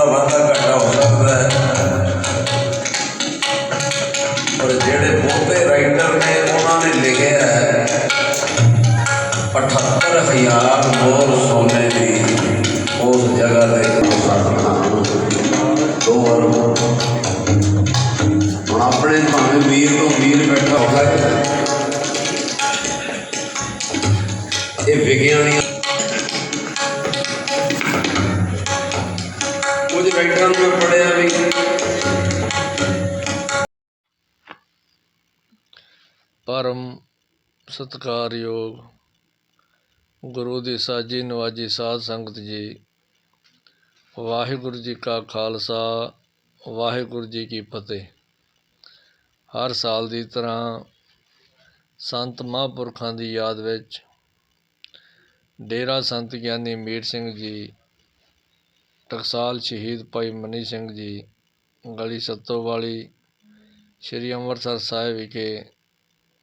ਜੀ ਕੋਈ ਥੋੜਾ ਬਹੁਤਾ ਵਾਧਾ ਘਾਟਾ ਹੋ ਸਕਦਾ ਹੈ। ਪਰ ਜਿਹੜੇ ਬਹੁਤੇ ਰਾਈਟਰ ਨੇ, ਉਹਨਾਂ ਨੇ ਲਿਖਿਆ ਹੈ 78000 ਮੋਰ ਸੋਨੇ ਦੀ ਉਸ ਜਗ੍ਹਾ ਦੇ ਸਤਨਾਮ ਦੋ ਵਾਰ ਹੁਣ ਆਪਣੇ ਭਾਵੇਂ ਵੀਰ ਤੋਂ ਵੀਰ ਬੈਠਾ ਹੋ ਸਕਦਾ ਇਹ ਵਿਗਿਆਨੀਆਂ ਕੁਝ ਮੈਂ ਪੜ੍ਹਿਆ ਵੀ। ਪਰਮ ਸਤਿਕਾਰਯੋਗ ਗੁਰੂ ਦੀ ਸਾਜੀ ਨਵਾਜੀ ਸਾਧ ਸੰਗਤ ਜੀ, ਵਾਹਿਗੁਰੂ ਜੀ ਕਾ ਖਾਲਸਾ, ਵਾਹਿਗੁਰੂ ਜੀ ਕੀ ਫਤਿਹ। ਹਰ ਸਾਲ ਦੀ ਤਰ੍ਹਾਂ ਸੰਤ ਮਹਾਂਪੁਰਖਾਂ ਦੀ ਯਾਦ ਵਿੱਚ ਡੇਰਾ ਸੰਤ ਗਿਆਨੀ ਮੀਰ ਸਿੰਘ ਜੀ ਟਕਸਾਲ ਸ਼ਹੀਦ ਭਾਈ ਮਨੀ ਸਿੰਘ ਜੀ, ਗਲੀ ਸੱਤੋ ਵਾਲੀ ਸ੍ਰੀ ਅੰਮ੍ਰਿਤਸਰ ਸਾਹਿਬ ਵਿਖੇ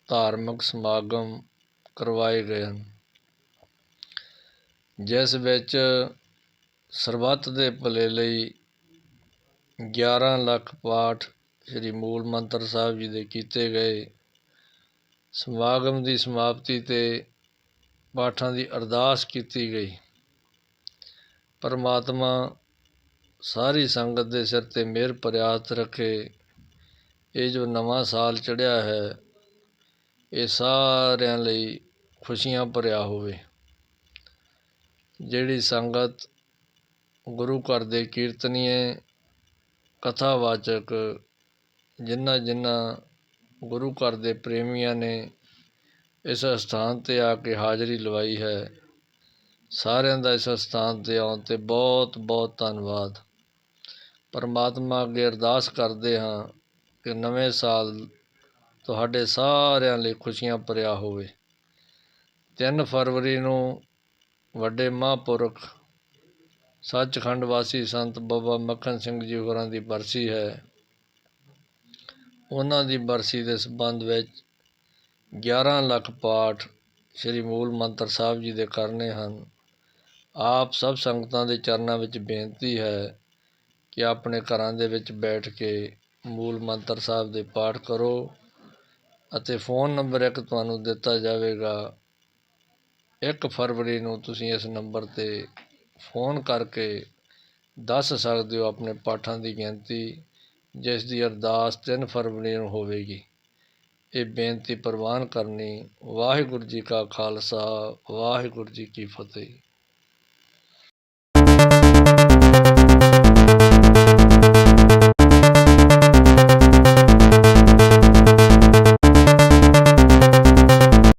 ਧਾਰਮਿਕ ਸਮਾਗਮ ਕਰਵਾਏ ਗਏ ਹਨ। ਜਿਸ ਵਿੱਚ ਸਰਬੱਤ ਦੇ ਭਲੇ ਲਈ 11 ਲੱਖ ਪਾਠ ਸ੍ਰੀ ਮੂਲ ਮੰਤਰ ਸਾਹਿਬ ਜੀ ਦੇ ਕੀਤੇ ਗਏ। ਸਮਾਗਮ ਦੀ ਸਮਾਪਤੀ ਤੇ ਪਾਠਾਂ ਦੀ ਅਰਦਾਸ ਕੀਤੀ ਗਈ। ਪਰਮਾਤਮਾ ਸਾਰੀ ਸੰਗਤ ਦੇ ਸਿਰ ਤੇ ਮਿਹਰ ਭਰਿਆ ਹੱਥ ਰੱਖੇ। ਇਹ ਜੋ ਨਵਾਂ ਸਾਲ ਚੜ੍ਹਿਆ ਹੈ, ਇਹ ਸਾਰਿਆਂ ਲਈ ਖੁਸ਼ੀਆਂ ਭਰਿਆ ਹੋਵੇ। ਜਿਹੜੀ ਸੰਗਤ ਗੁਰੂ ਘਰ ਦੇ ਕੀਰਤਨੀਏ, ਕਥਾਵਾਚਕ ਜਿਨ੍ਹਾਂ ਜਿਨ੍ਹਾਂ ਗੁਰੂ ਘਰ ਦੇ ਪ੍ਰੇਮੀਆਂ ਨੇ ਇਸ ਸਥਾਨ ਤੇ ਆ ਕੇ ਹਾਜ਼ਰੀ ਲਵਾਈ ਹੈ ਸਾਰਿਆਂ ਦਾ ਇਸ ਸਥਾਨ ਤੇ ਆਉਣ ਤੇ ਬਹੁਤ ਬਹੁਤ ਧੰਨਵਾਦ। ਪਰਮਾਤਮਾ ਅੱਗੇ ਅਰਦਾਸ ਕਰਦੇ ਹਾਂ ਕਿ ਨਵੇਂ ਸਾਲ ਤੁਹਾਡੇ ਸਾਰਿਆਂ ਲਈ ਖੁਸ਼ੀਆਂ ਭਰਿਆ ਹੋਵੇ। ਤਿੰਨ ਫਰਵਰੀ ਨੂੰ ਵੱਡੇ ਮਹਾਂਪੁਰਖ, ਸੱਚਖੰਡ ਵਾਸੀ ਸੰਤ ਬਾਬਾ ਮੱਖਣ ਸਿੰਘ ਜੀ ਹੋਰਾਂ ਦੀ ਬਰਸੀ ਹੈ। ਉਹਨਾਂ ਦੀ ਬਰਸੀ ਦੇ ਸੰਬੰਧ ਵਿੱਚ 11 ਲੱਖ ਪਾਠ ਸ੍ਰੀ ਮੂਲ ਮੰਤਰ ਸਾਹਿਬ ਜੀ ਦੇ ਕਰਨੇ ਹਨ। ਆਪ ਸਭ ਸੰਗਤਾਂ ਦੇ ਚਰਨਾਂ ਵਿੱਚ ਬੇਨਤੀ ਹੈ ਕਿ ਆਪਣੇ ਘਰਾਂ ਦੇ ਵਿੱਚ ਬੈਠ ਕੇ ਮੂਲ ਮੰਤਰ ਸਾਹਿਬ ਦੇ ਪਾਠ ਕਰੋ ਅਤੇ ਫੋਨ ਨੰਬਰ ਇੱਕ ਤੁਹਾਨੂੰ ਦਿੱਤਾ ਜਾਵੇਗਾ। 1 ਫਰਵਰੀ ਨੂੰ ਤੁਸੀਂ ਇਸ ਨੰਬਰ ਤੇ ਫੋਨ ਕਰਕੇ ਦੱਸ ਸਕਦੇ ਹੋ ਆਪਣੇ ਪਾਠਾਂ ਦੀ ਗਿਣਤੀ, ਜਿਸ ਦੀ ਅਰਦਾਸ 3 ਫਰਵਰੀ ਨੂੰ ਹੋਵੇਗੀ। ਇਹ ਬੇਨਤੀ ਪ੍ਰਵਾਨ ਕਰਨੀ ਵਾਹਿਗੁਰੂ ਜੀ ਕਾ ਖਾਲਸਾ, ਵਾਹਿਗੁਰੂ ਜੀ ਕੀ ਫਤਿਹ।